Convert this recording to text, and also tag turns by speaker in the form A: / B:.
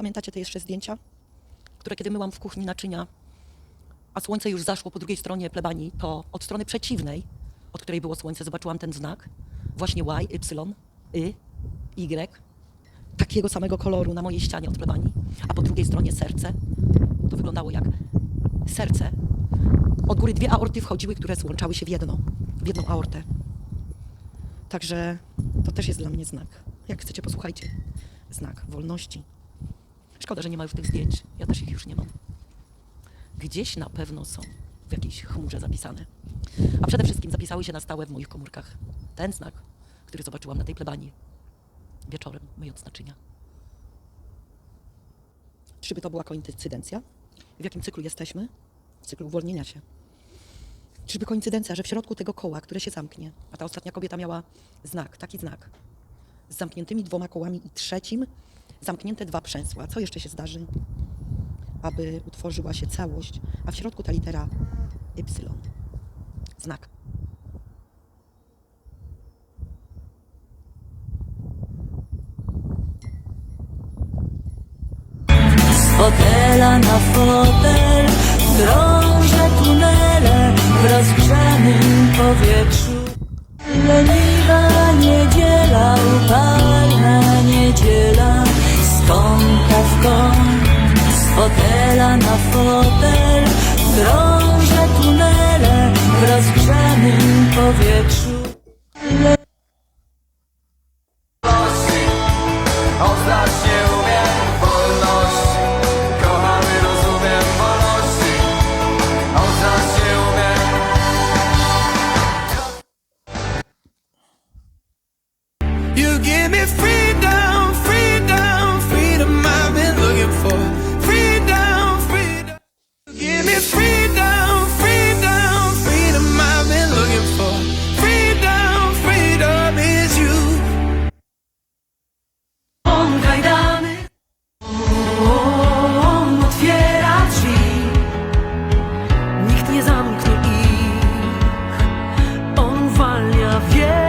A: Pamiętacie te jeszcze zdjęcia, które kiedy myłam w kuchni naczynia, a słońce już zaszło po drugiej stronie plebanii, to od strony przeciwnej, od której było słońce, zobaczyłam ten znak. Właśnie Y, Y, Y, Y. Takiego samego koloru na mojej ścianie od plebanii. A po drugiej stronie serce. To wyglądało jak serce. Od góry dwie aorty wchodziły, które złączały się w jedno. W jedną aortę. Także to też jest dla mnie znak. Jak chcecie, posłuchajcie. Znak wolności. Szkoda, że nie ma już tych zdjęć. Ja też ich już nie mam. Gdzieś na pewno są w jakiejś chmurze zapisane. A przede wszystkim zapisały się na stałe w moich komórkach. Ten znak, który zobaczyłam na tej plebanii wieczorem, myjąc naczynia. Czyżby to była koincydencja? W jakim cyklu jesteśmy? W cyklu uwolnienia się. Czyżby koincydencja, że w środku tego koła, które się zamknie, a ta ostatnia kobieta miała znak, taki znak, z zamkniętymi dwoma kołami i trzecim zamknięte dwa przęsła. Co jeszcze się zdarzy? Aby utworzyła się całość, a w środku ta litera Y. Znak.
B: Z fotela na fotel fotela na fotel. Drążę tunele w rozgrzanym powietrzu.
C: Oddać
B: love.